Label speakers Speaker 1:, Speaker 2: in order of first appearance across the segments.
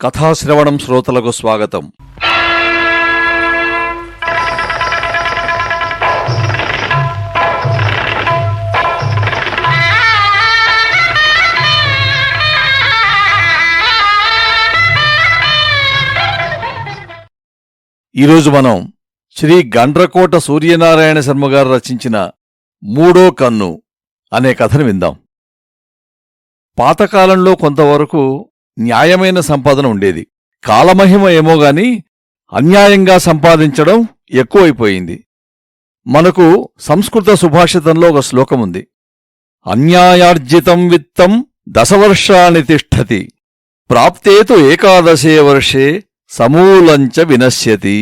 Speaker 1: కథాశ్రవణం శ్రోతలకు స్వాగతం. ఈరోజు మనం శ్రీ గండ్రకోట సూర్యనారాయణ శర్మ గారు రచించిన మూడో కన్ను అనే కథను విందాం. పాతకాలంలో కొంతవరకు న్యాయమైన సంపాదన ఉండేది. కాలమహిమ ఏమో గాని అన్యాయంగా సంపాదించడం ఎక్కువైపోయింది. మనకు సంస్కృత సుభాషితంలో ఒక శ్లోకముంది అన్యాయార్జితం విత్తం దశవర్షాని తిష్టతి. ప్రాప్తేతు ఏకాదశే వర్షే సమూలంచ వినశ్యతి.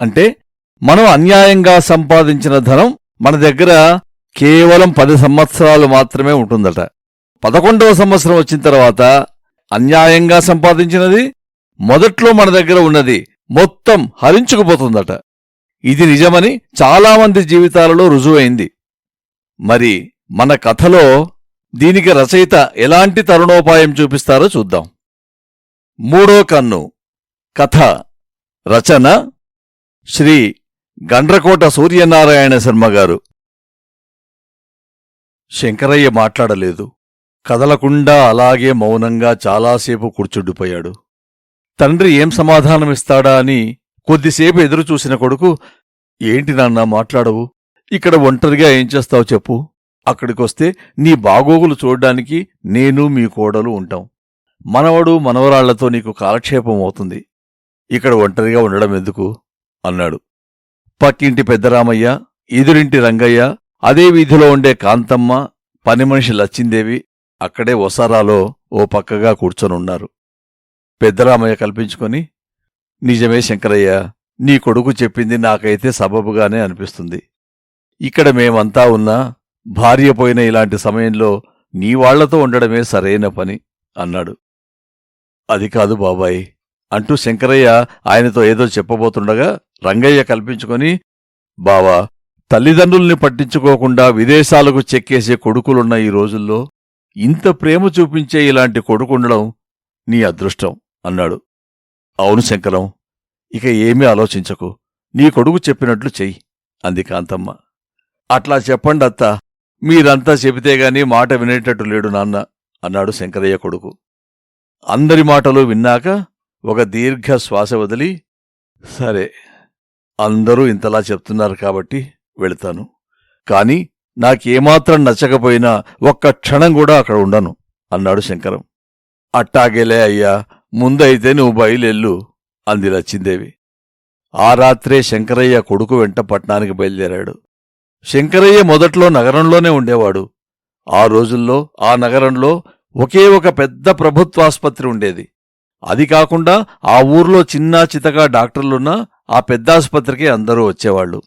Speaker 1: అంటే మనం అన్యాయంగా సంపాదించిన ధనం మన దగ్గర కేవలం పది సంవత్సరాలు మాత్రమే ఉంటుందట. పదకొండవ సంవత్సరం వచ్చిన తర్వాత అన్యాయంగా సంపాదించినది మొదట్లో మన దగ్గర ఉన్నది మొత్తం హరించుకుపోతుందట. ఇది నిజమని చాలామంది జీవితాలలో రుజువైంది. మరి మన కథలో దీనికి రచయిత ఎలాంటి తరుణోపాయం చూపిస్తారో చూద్దాం. మూడో కన్ను. కథ. రచన. శ్రీ గండ్రకోట సూర్యనారాయణ శర్మ గారు. శంకరయ్య మాట్లాడలేదు. కదలకుండా అలాగే మౌనంగా చాలాసేపు కూర్చుండిపోయాడు. తండ్రి ఏం సమాధానమిస్తాడా అని కొద్దిసేపు ఎదురుచూసిన కొడుకు ఏంటి నాన్న మాట్లాడవు? ఇక్కడ ఒంటరిగా ఏం చేస్తావు చెప్పు. అక్కడికొస్తే నీ బాగోగులు చూడ్డానికి నేను మీ కోడలు ఉంటాం. మనవడు మనవరాళ్ళతో నీకు కాలక్షేపం అవుతుంది. ఇక్కడ ఒంటరిగా ఉండడం ఎందుకు? అన్నాడు. పక్కింటి పెద్దరామయ్య ఎదురింటి రంగయ్య అదే వీధిలో ఉండే కాంతమ్మ పని మనిషి లచ్చిందేవి అక్కడే ఒసారాలో ఓ పక్కగా కూర్చొనున్నారు పెద్దరామయ్య కల్పించుకొని నిజమే శంకరయ్య నీ కొడుకు చెప్పింది నాకైతే సబబుగానే అనిపిస్తుంది. ఇక్కడ మేమంతా ఉన్నా భార్య పోయిన ఇలాంటి సమయంలో నీ వాళ్ళతో ఉండడమే సరైన పని అన్నాడు. అది కాదు బాబాయ్. అంటూ శంకరయ్య ఆయనతో ఏదో చెప్పబోతుండగా రంగయ్య కల్పించుకొని బావా తల్లిదండ్రుల్ని పట్టించుకోకుండా విదేశాలకు చెక్కేసే కొడుకులున్న ఈ రోజుల్లో ఇంత ప్రేమ చూపించే ఇలాంటి కొడుకుండడం నీ అదృష్టం అన్నాడు. అవును శంకరం ఇక ఏమీ ఆలోచించకు. నీ కొడుకు చెప్పినట్లు చెయ్యి అంది కాంతమ్మ. అట్లా చెప్పండి అత్త మీరంతా చెబితే గాని మాట వినేటట్టు లేడు నాన్న అన్నాడు శంకరయ్య కొడుకు. అందరి మాటలు విన్నాక ఒక దీర్ఘ శ్వాస వదిలి సరే అందరూ ఇంతలా చెప్తున్నారు కాబట్టి వెళతాను. కాని నాకేమాత్రం నచ్చకపోయినా ఒక్క క్షణం కూడా అక్కడ ఉండను అన్నాడు శంకరం. అట్టాగేలే అయ్యా ముందైతే నువ్వు బయలెళ్ళు అంది లచ్చిందేవి. ఆ రాత్రే శంకరయ్య కొడుకు వెంట పట్నానికి బయలుదేరాడు. శంకరయ్య మొదట్లో నగరంలోనే ఉండేవాడు. ఆ రోజుల్లో ఆ నగరంలో ఒకే ఒక పెద్ద ప్రభుత్వాసుపత్రి ఉండేది. అది కాకుండా ఆ ఊర్లో చిన్నా చితగా డాక్టర్లున్నా ఆ పెద్దాసుపత్రికే అందరూ వచ్చేవాళ్ళు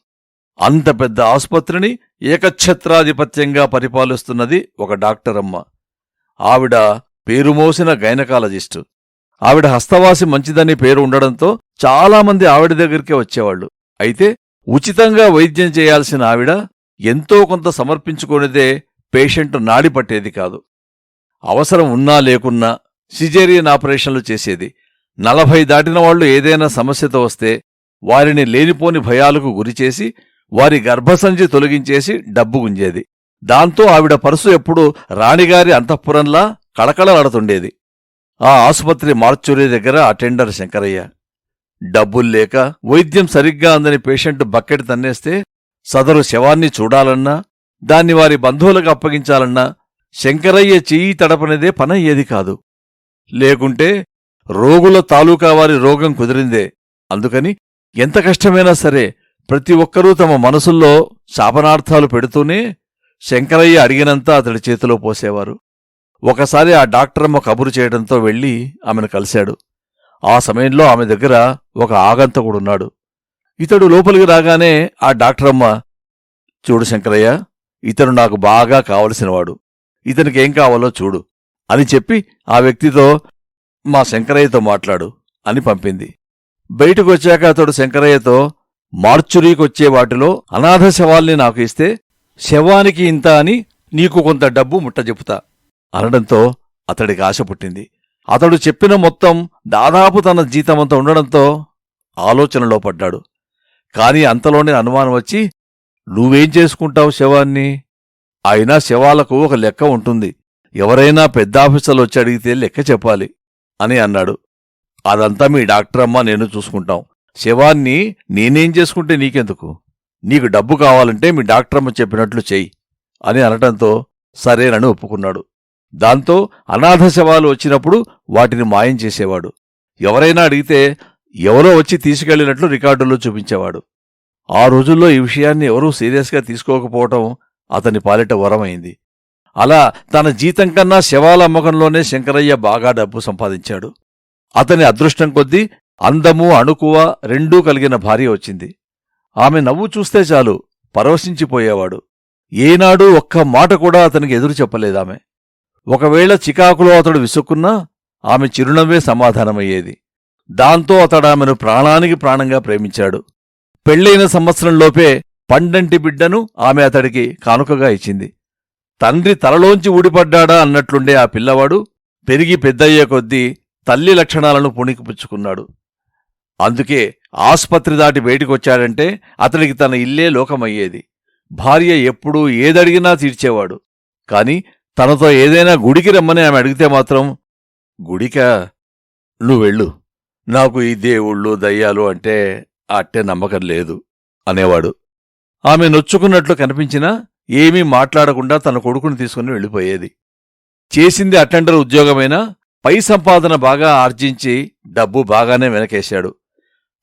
Speaker 1: అంత పెద్ద ఆసుపత్రిని ఏకఛత్రాధిపత్యంగా పరిపాలిస్తున్నది ఒక డాక్టరమ్మ. ఆవిడ పేరుమోసిన గైనకాలజిస్టు. ఆవిడ హస్తవాసి మంచిదని పేరు ఉండడంతో చాలామంది ఆవిడ దగ్గరికే వచ్చేవాళ్ళు అయితే ఉచితంగా వైద్యం చేయాల్సిన ఆవిడ ఎంతో కొంత సమర్పించుకునేదే పేషెంట్ నాడి పట్టేది కాదు. అవసరం ఉన్నా లేకున్నా సిజేరియన్ ఆపరేషన్లు చేసేది. నలభై దాటిన వాళ్ళు ఏదైనా సమస్యతో వస్తే వారిని లేనిపోని భయాలకు గురిచేసి వారి గర్భసంచి తొలగించేసి డబ్బు గుంజేది. దాంతో ఆవిడ పరుసు ఎప్పుడూ రాణిగారి అంతఃపురంలా కళకళలాడుతుండేది. ఆ ఆసుపత్రి మార్చురీ దగ్గర అటెండర్ శంకరయ్య. డబ్బుల్లేక వైద్యం సరిగ్గా అందని పేషెంట్ బకెట్ తన్నేస్తే సదరు శవాన్ని చూడాలన్నా దాన్ని వారి బంధువులకు అప్పగించాలన్నా శంకరయ్య చెయ్యి తడపనిదే పనయ్యేది కాదు. లేకుంటే రోగుల తాలూకా వారి రోగం కుదిరిందే. అందుకని ఎంత కష్టమైనా సరే ప్రతి ఒక్కరూ తమ మనసుల్లో శాపనార్థాలు పెడుతూనే శంకరయ్య అడిగినంత అతడి చేతిలో పోసేవారు. ఒకసారి ఆ డాక్టరమ్మ కబురు చేయడంతో వెళ్ళి ఆమెను కలిశాడు. ఆ సమయంలో ఆమె దగ్గర ఒక ఆగంతకుడున్నాడు. ఇతడు లోపలికి రాగానే ఆ డాక్టరమ్మ చూడు శంకరయ్య ఇతను నాకు బాగా కావలసినవాడు. ఇతనికేం కావాలో చూడు అని చెప్పి ఆ వ్యక్తితో మా శంకరయ్యతో మాట్లాడు అని పంపింది. బయటకు వచ్చాక అతడు శంకరయ్యతో మార్చురీకొచ్చే వాటిలో అనాథ శవాల్ని నాకు ఇస్తే శవానికి ఇంత అని నీకు కొంత డబ్బు ముట్టజెపుతా అనడంతో అతడికి ఆశ పుట్టింది. అతడు చెప్పిన మొత్తం దాదాపు తన జీతమంత ఉండడంతో ఆలోచనలో పడ్డాడు. కాని అంతలోనే అనుమానం వచ్చి నువ్వేం చేసుకుంటావు శవాన్ని? అయినా శవాలకు ఒక లెక్క ఉంటుంది. ఎవరైనా పెద్ద ఆఫీసర్లు వచ్చి అడిగితే లెక్క చెప్పాలి అని అన్నాడు. అదంతా మీ డాక్టర్ అమ్మ నేను చూసుకుంటాం. శవాన్ని నేనేం చేసుకుంటే నీకెందుకు? నీకు డబ్బు కావాలంటే మీ డాక్టర్ అమ్మ చెప్పినట్లు చెయ్యి అని అనటంతో సరేనని ఒప్పుకున్నాడు. దాంతో అనాథ శవాలు వచ్చినప్పుడు వాటిని మాయం చేసేవాడు. ఎవరైనా అడిగితే ఎవరో వచ్చి తీసుకెళ్ళినట్లు రికార్డుల్లో చూపించేవాడు. ఆ రోజుల్లో ఈ విషయాన్ని ఎవరూ సీరియస్గా తీసుకోకపోవటం అతని పాలిట వరమైంది. అలా తన జీతం కన్నా శవాల అమ్మకంలోనే శంకరయ్య బాగా డబ్బు సంపాదించాడు. అతని అదృష్టం కొద్దీ అందము అణుకువ రెండూ కలిగిన భార్య వచ్చింది. ఆమె నవ్వు చూస్తే చాలు పరవశించిపోయేవాడు. ఏనాడూ ఒక్క మాట కూడా అతనికి ఎదురు చెప్పలేదామె. ఒకవేళ చికాకులో అతడు విసుక్కున్నా ఆమె చిరునవ్వే సమాధానమయ్యేది. దాంతో అతడు ఆమెను ప్రాణానికి ప్రాణంగా ప్రేమించాడు. పెళ్ళైన సంవత్సరంలోపే పండంటి బిడ్డను ఆమె అతడికి కానుకగా ఇచ్చింది. తండ్రి తలలోంచి ఊడిపడ్డాడా అన్నట్లుండే ఆ పిల్లవాడు పెరిగి పెద్దయ్యే కొద్దీ తల్లి లక్షణాలను పుణికిపుచ్చుకున్నాడు. అందుకే ఆసుపత్రి దాటి బయటికొచ్చాడంటే అతడికి తన ఇల్లే లోకమయ్యేది. భార్య ఎప్పుడూ ఏదడిగినా తీర్చేవాడు. కాని తనతో ఏదైనా గుడికి రమ్మని ఆమె అడిగితే మాత్రం గుడికా? నువ్వెళ్ళు నాకు ఈ దేవుళ్ళు దయ్యాలు అంటే అట్టే నమ్మకం లేదు అనేవాడు. ఆమె నొచ్చుకున్నట్లు కనిపించినా ఏమీ మాట్లాడకుండా తన కొడుకుని తీసుకుని వెళ్ళిపోయేది. చేసింది అటెండర్ ఉద్యోగమైనా పై సంపాదన బాగా ఆర్జించి డబ్బు బాగానే వెనకేశాడు.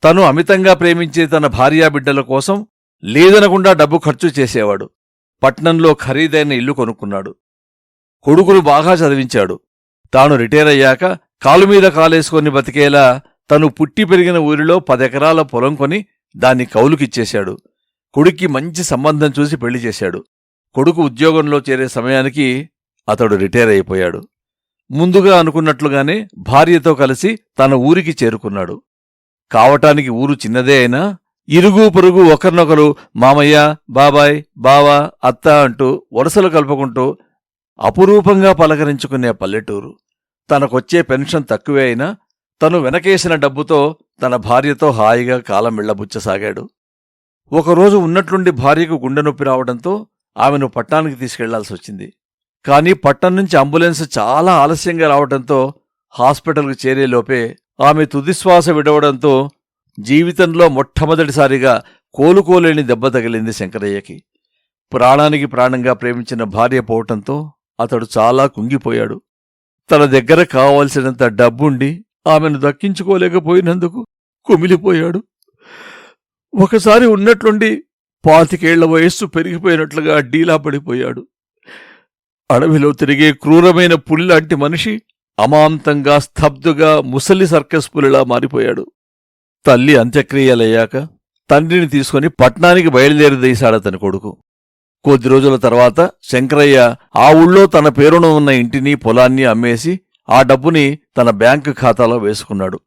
Speaker 1: తను అమితంగా ప్రేమించే తన భార్యాబిడ్డల కోసం లేదనకుండా డబ్బు ఖర్చు చేసేవాడు. పట్నంలో ఖరీదైన ఇల్లు కొనుక్కున్నాడు. కొడుకులు బాగా చదివించాడు. తాను రిటైర్ అయ్యాక కాలుమీద కాలేసుకొని బతికేలా తను పుట్టి పెరిగిన ఊరిలో పదెకరాల పొలం కొని దాన్ని కౌలుకిచ్చేశాడు. కొడుక్కి మంచి సంబంధం చూసి పెళ్ళి చేశాడు. కొడుకు ఉద్యోగంలో చేరే సమయానికి అతడు రిటైర్ అయిపోయాడు. ముందుగా అనుకున్నట్లుగానే భార్యతో కలిసి తన ఊరికి చేరుకున్నాడు. కావటానికి ఊరు చిన్నదే అయినా ఇరుగు పొరుగు ఒకరినొకరు మామయ్య బాబాయ్ బావా అత్త అంటూ వరుసలు కలుపుకుంటూ అపురూపంగా పలకరించుకునే పల్లెటూరు. తనకొచ్చే పెన్షన్ తక్కువే అయినా తను వెనకేసిన డబ్బుతో తన భార్యతో హాయిగా కాలం వెళ్ళబుచ్చసాగాడు ఒకరోజు ఉన్నట్లుండి భార్యకు గుండె నొప్పి రావడంతో ఆమెను పట్నానికి తీసుకెళ్ళాల్సొచ్చింది. కాని పట్టణం నుంచి అంబులెన్స్ చాలా ఆలస్యంగా రావడంతో హాస్పిటల్కు చేరేలోపే ఆమె తుదిశ్వాస విడవడంతో జీవితంలో మొట్టమొదటిసారిగా కోలుకోలేని దెబ్బ తగిలింది శంకరయ్యకి. ప్రాణానికి ప్రాణంగా ప్రేమించిన భార్య పోవటంతో అతడు చాలా కుంగిపోయాడు. తన దగ్గర కావలసినంత డబ్బుండి ఆమెను దక్కించుకోలేకపోయినందుకు కుమిలిపోయాడు. ఒకసారి ఉన్నట్లుండి పాతికేళ్ళ వయస్సు పెరిగిపోయినట్లుగా డీలా పడిపోయాడు. అడవిలో తిరిగే క్రూరమైన పులిలాంటి మనిషి అమాంతంగా స్తబ్దుగా ముసలి సర్కస్ పులిలా మారిపోయాడు. తల్లి అంత్యక్రియలయ్యాక తండ్రిని తీసుకుని పట్నానికి బయలుదేరిదీశాడతని కొడుకు. కొద్ది రోజుల తర్వాత శంకరయ్య ఆ ఊళ్ళో తన పేరున ఉన్న ఇంటిని పొలాన్ని అమ్మేసి ఆ డబ్బుని తన బ్యాంకు ఖాతాలో వేసుకున్నాడు.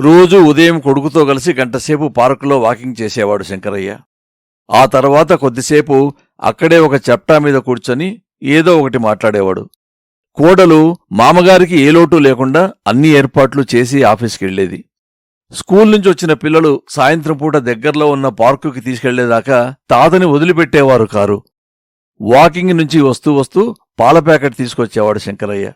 Speaker 1: రోజూ ఉదయం కొడుకుతో కలిసి గంటసేపు పార్కులో వాకింగ్ చేసేవాడు శంకరయ్య. ఆ తర్వాత కొద్దిసేపు అక్కడే ఒక చెప్టా మీద కూర్చొని ఏదో ఒకటి మాట్లాడేవాడు. కోడలు మామగారికి ఏ లోటు లేకుండా అన్ని ఏర్పాట్లు చేసి ఆఫీస్కెళ్ళేది స్కూల్ నుంచి వచ్చిన పిల్లలు సాయంత్రం పూట దగ్గరలో ఉన్న పార్కుకి తీసుకెళ్ళేదాకా తాతని వదిలిపెట్టేవారు కారు. వాకింగ్ నుంచి వస్తూ వస్తూ పాల ప్యాకెట్ తీసుకొచ్చేవాడు శంకరయ్య.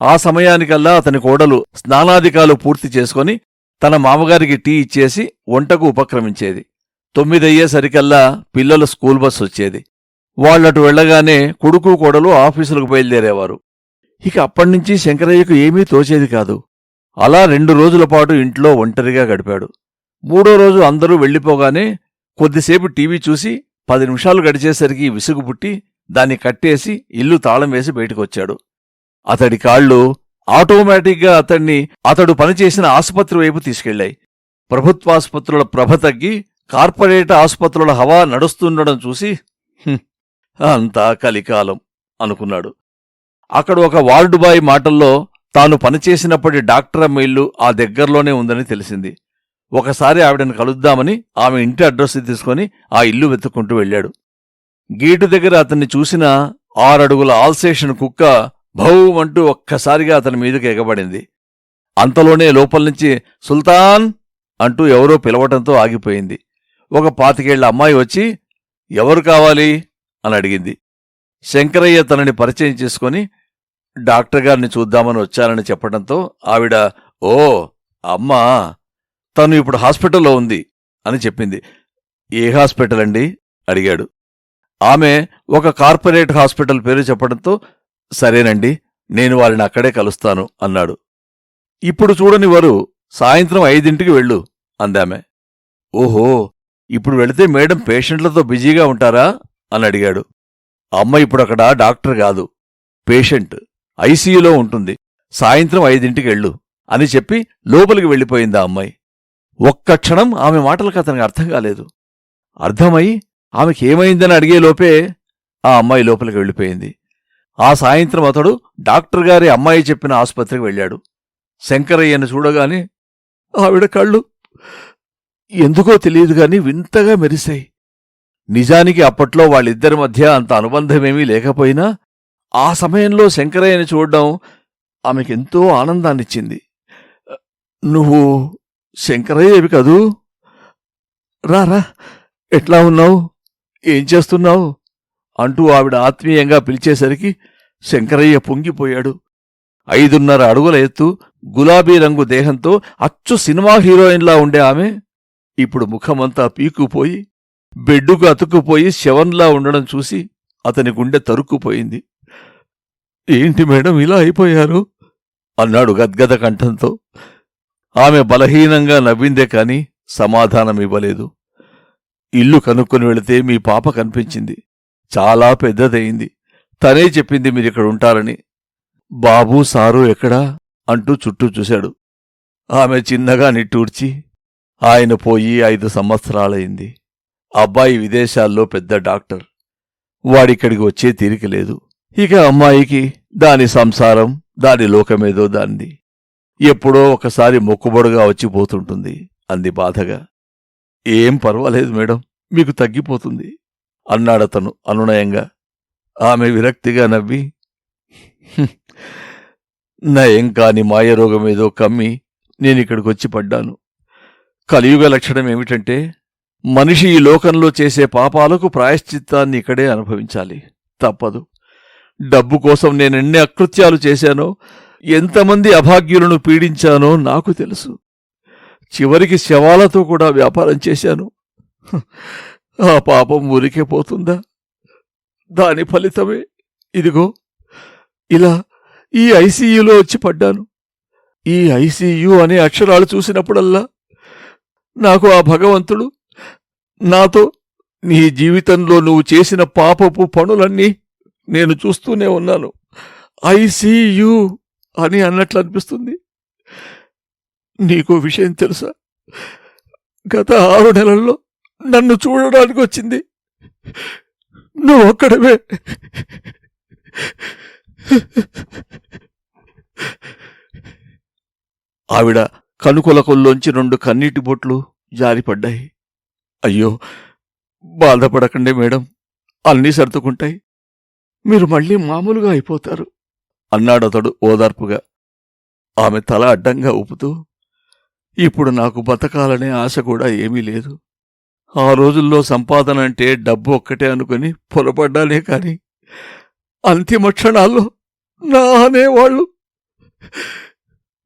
Speaker 1: ఆ సమయానికల్లా అతని కోడలు స్నానాధికాలు పూర్తి చేసుకొని తన మామగారికి టీ ఇచ్చేసి వంటకు ఉపక్రమించేది. తొమ్మిదయ్యేసరికల్లా పిల్లల స్కూల్ బస్ వచ్చేది వాళ్ళటు వెళ్ళగానే కొడుకు కోడలు ఆఫీసులకు బయలుదేరేవారు. ఇక అప్పటినుంచి శంకరయ్యకు ఏమీ తోచేది కాదు. అలా రెండు రోజుల పాటు ఇంట్లో ఒంటరిగా గడిపాడు. మూడో రోజు అందరూ వెళ్ళిపోగానే కొద్దిసేపు టీవీ చూసి పది నిమిషాలు గడిచేసరికి విసుగు పుట్టి దాన్ని కట్టేసి ఇల్లు తాళం వేసి బయటకొచ్చాడు. అతడి కాళ్ళు ఆటోమేటిక్గా అతణ్ణి అతడు పనిచేసిన ఆసుపత్రి వైపు తీసుకెళ్ళాయి ప్రభుత్వాసుపత్రుల ప్రభ తగ్గి కార్పొరేట్ ఆసుపత్రుల హవా నడుస్తుండడం చూసి అంతా కలికాలం అనుకున్నాడు. అక్కడ ఒక వార్డు బాయ్ మాటల్లో తాను పనిచేసినప్పటి డాక్టర్ అమ్మ ఇల్లు ఆ దగ్గరలోనే ఉందని తెలిసింది. ఒకసారి ఆవిడని కలుద్దామని ఆమె ఇంటి అడ్రస్ తీసుకొని ఆ ఇల్లు వెతుక్కుంటూ వెళ్ళాడు. గేటు దగ్గర అతన్ని చూసిన ఆరడుగుల ఆల్సేషన్ కుక్క భౌమంటూ ఒక్కసారిగా అతని మీదకి ఎగబడింది. అంతలోనే లోపల నుంచి సుల్తాన్ అంటూ ఎవరో పిలవటంతో ఆగిపోయింది. ఒక పాతికేళ్ళ అమ్మాయి వచ్చి ఎవరు కావాలి? అని అడిగింది. శంకరయ్య తనని పరిచయం చేసుకుని డాక్టర్ గారిని చూద్దామని వచ్చానని చెప్పడంతో ఆవిడ ఓ అమ్మా తను ఇప్పుడు హాస్పిటల్లో ఉంది అని చెప్పింది. ఏ హాస్పిటల్ అండి? అడిగాడు. ఆమె ఒక కార్పొరేట్ హాస్పిటల్ పేరు చెప్పడంతో సరేనండి నేను వారిని అక్కడే కలుస్తాను అన్నాడు. ఇప్పుడు చూడని వారు సాయంత్రం ఐదింటికి వెళ్ళు అందామె ఓహో ఇప్పుడు వెళితే మేడం పేషెంట్లతో బిజీగా ఉంటారా? అని అడిగాడు. అమ్మ ఇప్పుడు అక్కడ డాక్టర్ కాదు పేషెంట్ ఐసీయూలో ఉంటుంది. సాయంత్రం ఐదింటికి వెళ్ళు అని చెప్పి లోపలికి వెళ్ళిపోయింది ఆ అమ్మాయి. ఒక్క క్షణం ఆమె మాటలకు అతనికి అర్థం కాలేదు. అర్థమై ఆమెకి ఏమైందని అడిగే లోపే ఆ అమ్మాయి లోపలికి వెళ్ళిపోయింది. ఆ సాయంత్రం అతడు డాక్టర్ గారి అమ్మాయి చెప్పిన ఆసుపత్రికి వెళ్ళాడు. శంకరయ్యను చూడగానే ఆవిడ కళ్ళు ఎందుకో తెలియదు గాని వింతగా మెరిశాయి. నిజానికి అప్పట్లో వాళ్ళిద్దరి మధ్య అంత అనుబంధమేమీ లేకపోయినా ఆ సమయంలో శంకరయ్యని చూడడం ఆమెకెంతో ఆనందాన్నిచ్చింది. నువ్వు శంకరయ్యవి కదూ? రారా ఎట్లా ఉన్నావు? ఏం చేస్తున్నావు? అంటూ ఆవిడ ఆత్మీయంగా పిలిచేసరికి శంకరయ్య పొంగిపోయాడు. ఐదున్నర అడుగుల ఎత్తు గులాబీ రంగు దేహంతో అచ్చు సినిమా హీరోయిన్లా ఉండే ఆమె ఇప్పుడు ముఖమంతా పీకుపోయి బెడ్డుకు అతుక్కుపోయి శవంలా ఉండడం చూసి అతని గుండె తరుక్కుపోయింది. ఏంటి మేడం ఇలా అయిపోయారు? అన్నాడు గద్గద కంఠంతో. ఆమె బలహీనంగా నవ్విందే కాని సమాధానమివ్వలేదు ఇల్లు కనుక్కొని వెళితే మీ పాప కనిపించింది. చాలా పెద్దదయింది. తనే చెప్పింది మీరిక్కడ ఉంటారని. బాబూ సారు ఎక్కడా? అంటూ చుట్టూ చూశాడు. ఆమె చిన్నగా నిట్టూర్చి ఆయన పోయి ఐదు సంవత్సరాలైంది అబ్బాయి విదేశాల్లో పెద్ద డాక్టర్. వాడిక్కడికి వచ్చే తీరిక లేదు. ఇక అమ్మాయికి దాని సంసారం దాని లోకమేదో దాన్ని. ఎప్పుడో ఒకసారి మొక్కుబడుగా వచ్చిపోతుంటుంది. అంది బాధగా. ఏం పర్వాలేదు మేడం మీకు తగ్గిపోతుంది అన్నాడతను అనునయంగా. ఆమె విరక్తిగా నవ్వి. నయం కాని మాయరోగమేదో కమ్మి నేనిక్కడికొచ్చి పడ్డాను. కలియుగ లక్షణం ఏమిటంటే మనిషి ఈ లోకంలో చేసే పాపాలకు ప్రాయశ్చిత్తాన్ని ఇక్కడే అనుభవించాలి. తప్పదు. డబ్బు కోసం నేను ఎన్ని అకృత్యాలు చేశానో ఎంతమంది అభాగ్యులను పీడించానో నాకు తెలుసు. చివరికి శవాలతో కూడా వ్యాపారం చేశాను. ఆ పాపం ఊరికే పోతుందా? దాని ఫలితమే. ఇదిగో ఇలా ఈ ఐసీయూలో వచ్చి పడ్డాను. ఈ ఐసీయూ అనే అక్షరాలు చూసినప్పుడల్లా నాకు ఆ భగవంతుడు నాతో నీ జీవితంలో నువ్వు చేసిన పాపపు పనులన్నీ నేను చూస్తూనే ఉన్నాను. ఐసీయు అని అన్నట్లు అనిపిస్తుంది నీకు విషయం తెలుసా? గత ఆరు నెలల్లో నన్ను చూడడానికి వచ్చింది. నువ్వు ఒక్కడవే. ఆవిడ కనుకొలకొల్లోంచి రెండు కన్నీటి బొట్లు జారిపడ్డాయి. అయ్యో బాధపడకండి మేడం. అన్నీ సర్దుకుంటాయి. మీరు మళ్ళీ మామూలుగా అయిపోతారు. అన్నాడతడు ఓదార్పుగా. ఆమె తల అడ్డంగా ఊపుతూ ఇప్పుడు నాకు బతకాలనే ఆశ కూడా ఏమీ లేదు. ఆ రోజుల్లో సంపాదన అంటే డబ్బు ఒక్కటే అనుకుని పొరపడ్డానే కాని అంతిమ క్షణాల్లో నా అనేవాళ్ళు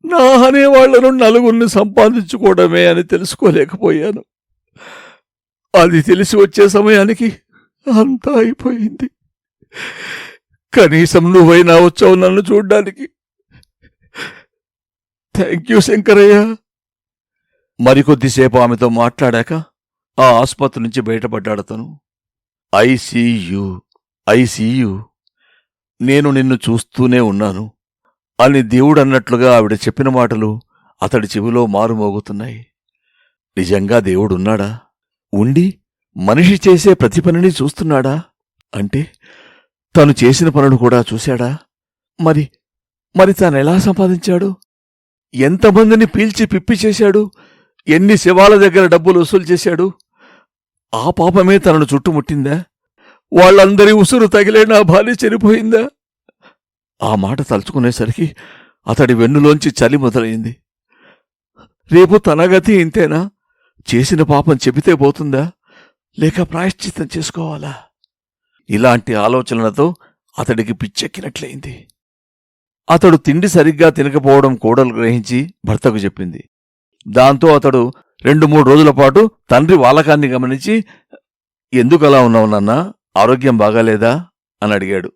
Speaker 1: నా అనేవాళ్ళను నలుగురిని సంపాదించుకోవడమే అని తెలుసుకోలేకపోయాను. అది తెలిసి వచ్చే సమయానికి అంతా అయిపోయింది. కనీసం నువ్వైనా వచ్చావు నన్ను చూడ్డానికి. Thank you Shankaraiah. మరికొద్దిసేపు ఆమెతో మాట్లాడాక ఆ ఆసుపత్రి నుంచి బయటపడ్డాడతను ఐసీయు ఐసీయు నేను నిన్ను చూస్తూనే ఉన్నాను. అని దేవుడన్నట్లుగా ఆవిడ చెప్పిన మాటలు అతడి చెవిలో మారుమోగుతున్నాయి. నిజంగా దేవుడున్నాడా? ఉండి మనిషి చేసే ప్రతి పనిని చూస్తున్నాడా? అంటే తను చేసిన పనులు కూడా చూశాడా? మరి మరి తానెలా సంపాదించాడు? ఎంతమందిని పీల్చి పిప్పి చేశాడు? ఎన్ని శవాల దగ్గర డబ్బులు వసూలు చేశాడు? ఆ పాపమే తనను చుట్టుముట్టిందా? వాళ్ళందరి ఉసురు తగిలే నా భార్య చనిపోయిందా? ఆ మాట తలుచుకునేసరికి అతడి వెన్నులోంచి చలి మొదలైంది. రేపు తన గతి ఇంతేనా? చేసిన పాపం చెబితే పోతుందా? లేక ప్రాయశ్చిత్తం చేసుకోవాలా? ఇలాంటి ఆలోచనలతో అతడికి పిచ్చెక్కినట్లయింది. అతడు తిండి సరిగ్గా తినకపోవడం కోడలు గ్రహించి భర్తకు చెప్పింది. దాంతో అతడు రెండు మూడు రోజుల పాటు తండ్రి వాలకాన్ని గమనించి ఎందుకు అలా ఉన్నావు నాన్న? ఆరోగ్యం బాగాలేదా? అని అడిగాడు.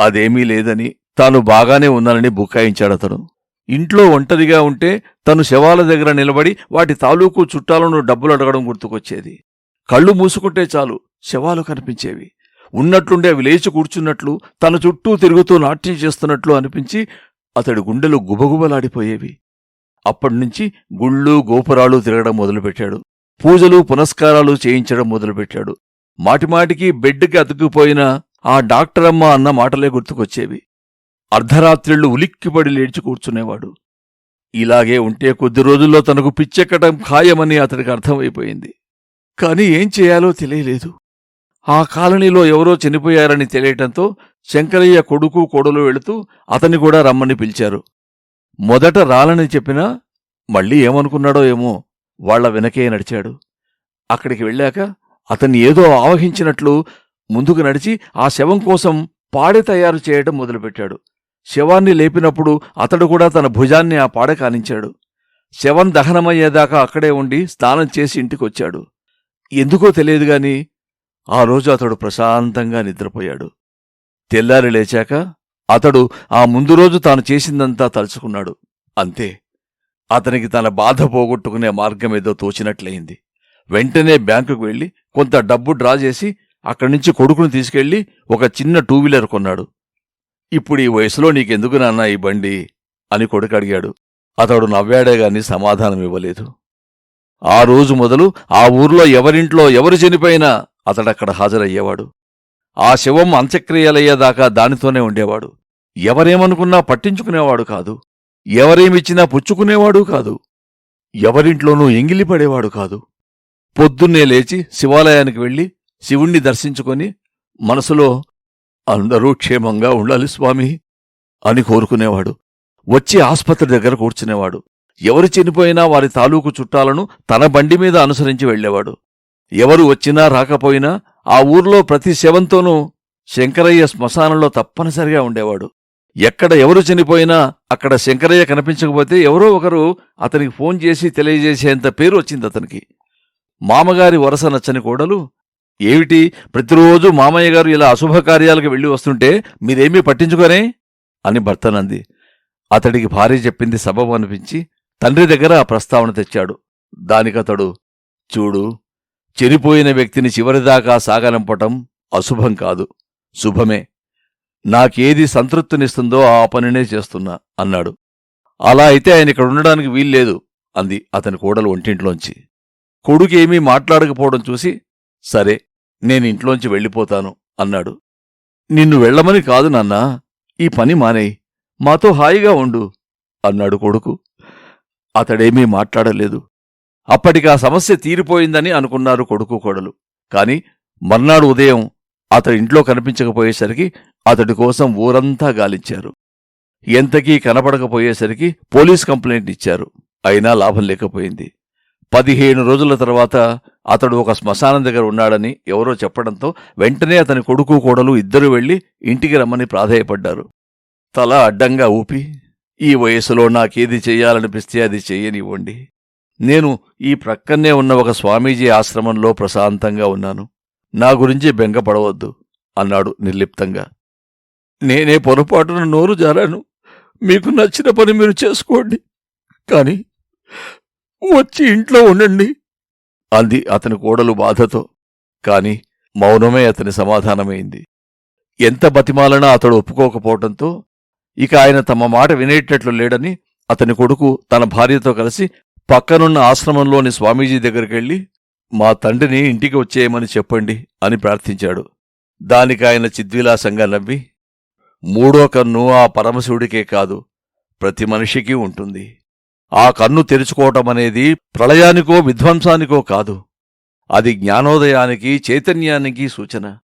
Speaker 1: అదేమీ లేదని. తాను బాగానే ఉన్నానని బుకాయించాడు అతడు ఇంట్లో ఒంటరిగా ఉంటే తను శవాల దగ్గర నిలబడి వాటి తాలూకు చుట్టాలను డబ్బులు అడగడం గుర్తుకొచ్చేది. కళ్ళు మూసుకుంటే చాలు. శవాలు కనిపించేవి. ఉన్నట్లుండే అవి లేచి కూర్చున్నట్లు తన చుట్టూ తిరుగుతూ నాట్యం చేస్తున్నట్లు అనిపించి అతడి గుండెలు గుబగుబలాడిపోయేవి. అప్పటినుంచి గుళ్ళు గోపురాలు తిరగడం మొదలుపెట్టాడు. పూజలు పునస్కారాలు చేయించడం మొదలుపెట్టాడు. మాటిమాటికి బెడ్కి అతుక్కుపోయిన ఆ డాక్టరమ్మ అన్న మాటలే గుర్తుకొచ్చేవి. అర్ధరాత్రిళ్ళు ఉలిక్కిపడి లేచి కూర్చునేవాడు. ఇలాగే ఉంటే కొద్ది రోజుల్లో తనకు పిచ్చెక్కటం ఖాయమని అతడికి అర్థమైపోయింది. కాని ఏం చేయాలో తెలియలేదు. ఆ కాలనీలో ఎవరో చనిపోయారని తెలియటంతో శంకరయ్య కొడుకు కొడలు వెళుతూ అతన్ని కూడా రమ్మని పిలిచారు. మొదట రాలని చెప్పినా మళ్ళీ ఏమనుకున్నాడో ఏమో వాళ్ళ వెనకే నడిచాడు. అక్కడికి వెళ్ళాక అతన్ని ఏదో ఆవహించినట్లు ముందుకు నడిచి ఆ శవం కోసం పాడె తయారు చేయడం మొదలుపెట్టాడు. శవాన్ని లేపినప్పుడు అతడు కూడా తన భుజాన్ని ఆ పాడె కానించాడు. శవం దహనమయ్యేదాకా అక్కడే ఉండి స్నానం చేసి ఇంటికొచ్చాడు. ఎందుకో తెలియదు గాని ఆ రోజు అతడు ప్రశాంతంగా నిద్రపోయాడు. తెల్లారి లేచాక అతడు ఆ ముందు రోజు తాను చేసిందంతా తలుచుకున్నాడు. అంతే. అతనికి తన బాధ పోగొట్టుకునే మార్గమేదో తోచినట్లయింది. వెంటనే బ్యాంకుకు వెళ్ళి కొంత డబ్బు డ్రా చేసి అక్కడి నుంచి కొడుకును తీసుకెళ్ళి ఒక చిన్న టూ వీలర్ కొన్నాడు. ఇప్పుడు ఈ వయసులో నీకెందుకు నాన్న ఈ బండి? అని కొడుకు అడిగాడు. అతడు నవ్వాడే గాని సమాధానం ఇవ్వలేదు ఆ రోజు మొదలు ఆ ఊర్లో ఎవరింట్లో ఎవరు చనిపోయినా అతడక్కడ హాజరయ్యేవాడు. ఆ శవం అంత్యక్రియలయ్యేదాకా దానితోనే ఉండేవాడు. ఎవరేమనుకున్నా పట్టించుకునేవాడు కాదు. ఎవరేమిచ్చినా పుచ్చుకునేవాడు కాదు. ఎవరింట్లోనూ ఎంగిలిపడేవాడు కాదు. పొద్దున్నే లేచి శివాలయానికి వెళ్ళి శివుణ్ణి దర్శించుకొని మనసులో అందరూ క్షేమంగా ఉండాలి స్వామి అని కోరుకునేవాడు. వచ్చి ఆస్పత్రి దగ్గర కూర్చునేవాడు. ఎవరు చనిపోయినా వారి తాలూకు చుట్టాలను తన బండి మీద అనుసరించి వెళ్ళేవాడు. ఎవరు వచ్చినా రాకపోయినా ఆ ఊర్లో ప్రతి శవంతోనూ శంకరయ్య శ్మశానంలో తప్పనిసరిగా ఉండేవాడు. ఎక్కడ ఎవరు చనిపోయినా అక్కడ శంకరయ్య కనిపించకపోతే ఎవరో ఒకరు అతనికి ఫోన్ చేసి తెలియజేసేంత పేరు వచ్చింది అతనికి. మామగారి వరస నచ్చని కోడలు ఏమిటి ప్రతిరోజు మామయ్య గారు ఇలా అశుభకార్యాలకు వెళ్ళి వస్తుంటే మీరేమీ పట్టించుకోరే? అని భర్తనంది. అతడికి భార్య చెప్పింది సబబు అనిపించి తండ్రి దగ్గర ఆ ప్రస్తావన తెచ్చాడు. దానికతడు చూడు చనిపోయిన వ్యక్తిని చివరిదాకా సాగనంపటం అశుభం కాదు. శుభమే. నాకేది సంతృప్తినిస్తుందో ఆ పనినే చేస్తున్నా అన్నాడు. అలా అయితే ఆయన ఇక్కడ ఉండడానికి వీల్లేదు అంది అతని కోడలు ఒంటింట్లోంచి. కొడుకేమీ మాట్లాడకపోవడం చూసి సరే నేను ఇంట్లోంచి వెళ్ళిపోతాను అన్నాడు. నిన్ను వెళ్ళమని కాదు నాన్నా ఈ పని మానేయ్ మాతో హాయిగా ఉండు అన్నాడు కొడుకు. అతడేమీ మాట్లాడలేదు. అప్పటికా సమస్య తీరిపోయిందని అనుకున్నారు కొడుకు కోడలు. కాని మర్నాడు ఉదయం అతడి ఇంట్లో కనిపించకపోయేసరికి అతడి కోసం ఊరంతా గాలించారు. ఎంతకీ కనపడకపోయేసరికి పోలీస్ కంప్లైంట్ ఇచ్చారు. అయినా లాభం లేకపోయింది. పదిహేను రోజుల తర్వాత అతడు ఒక శ్మశానం దగ్గర ఉన్నాడని ఎవరో చెప్పడంతో వెంటనే అతని కొడుకు కోడలు ఇద్దరూ వెళ్ళి ఇంటికి రమ్మని ప్రాధేయపడ్డారు. తల అడ్డంగా ఊపి ఈ వయసులో నాకేది చెయ్యాలనిపిస్తే అది చెయ్యనివ్వండి నేను ఈ ప్రక్కనే ఉన్న ఒక స్వామీజీ ఆశ్రమంలో ప్రశాంతంగా ఉన్నాను. నా గురించి బెంగపడవద్దు అన్నాడు నిర్లిప్తంగా. నేనే పొరపాటున నోరు జారాను. మీకు నచ్చిన పని మీరు చేసుకోండి. కాని వచ్చి ఇంట్లో ఉండండి అంది అతని కోడలు బాధతో. కాని మౌనమే అతని సమాధానమైంది. ఎంత బతిమాలనా అతడు ఒప్పుకోకపోవటంతో ఇక ఆయన తమ మాట వినేటట్లు లేడని అతని కొడుకు తన భార్యతో కలిసి పక్కనున్న ఆశ్రమంలోని స్వామీజీ దగ్గరికెళ్ళి మా తండ్రిని ఇంటికి వచ్చేయమని చెప్పండి అని ప్రార్థించాడు. దానికాయన చిద్విలాసంగా నవ్వి మూడో కన్ను ఆ పరమశివుడికే కాదు ప్రతి మనిషికి ఉంటుంది. ఆ కన్ను తెరుచుకోవటమనేది ప్రళయానికో విధ్వంసానికో కాదు. అది జ్ఞానోదయానికి చైతన్యానికి సూచన.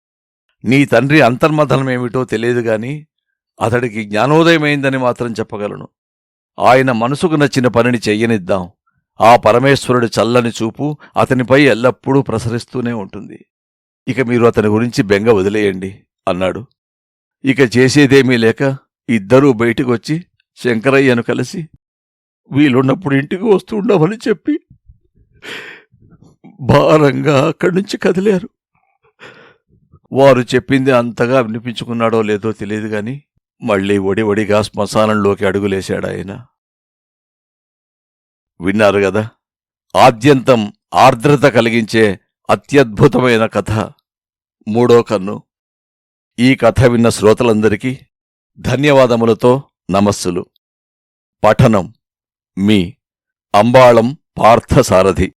Speaker 1: నీ తండ్రి అంతర్మథనమేమిటో తెలియదు గాని అతడికి జ్ఞానోదయమైందని మాత్రం చెప్పగలను. ఆయన మనసుకు నచ్చిన పనిని చెయ్యనిద్దాం. ఆ పరమేశ్వరుడి చల్లని చూపు అతనిపై ఎల్లప్పుడూ ప్రసరిస్తూనే ఉంటుంది. ఇక మీరు అతని గురించి బెంగ వదిలేయండి అన్నాడు. ఇక చేసేదేమీ లేక ఇద్దరూ బయటికొచ్చి శంకరయ్యను కలిసి వీలున్నప్పుడు ఇంటికి వస్తుండమని చెప్పి భారంగా అక్కడి నుంచి కదిలారు. వారు చెప్పింది అంతగా వినిపించుకున్నాడో లేదో తెలియదు గాని మళ్ళీ ఒడివడిగా శ్మశానంలోకి అడుగులేశాడాయన విన్నారు కదా? ఆద్యంతం ఆర్ద్రత కలిగించే అత్యద్భుతమైన కథ. మూడో కన్ను. ఈ కథ విన్న శ్రోతలందరికీ ధన్యవాదములతో నమస్సులు. పఠనం. మీ అంబాళం పార్థసారథి.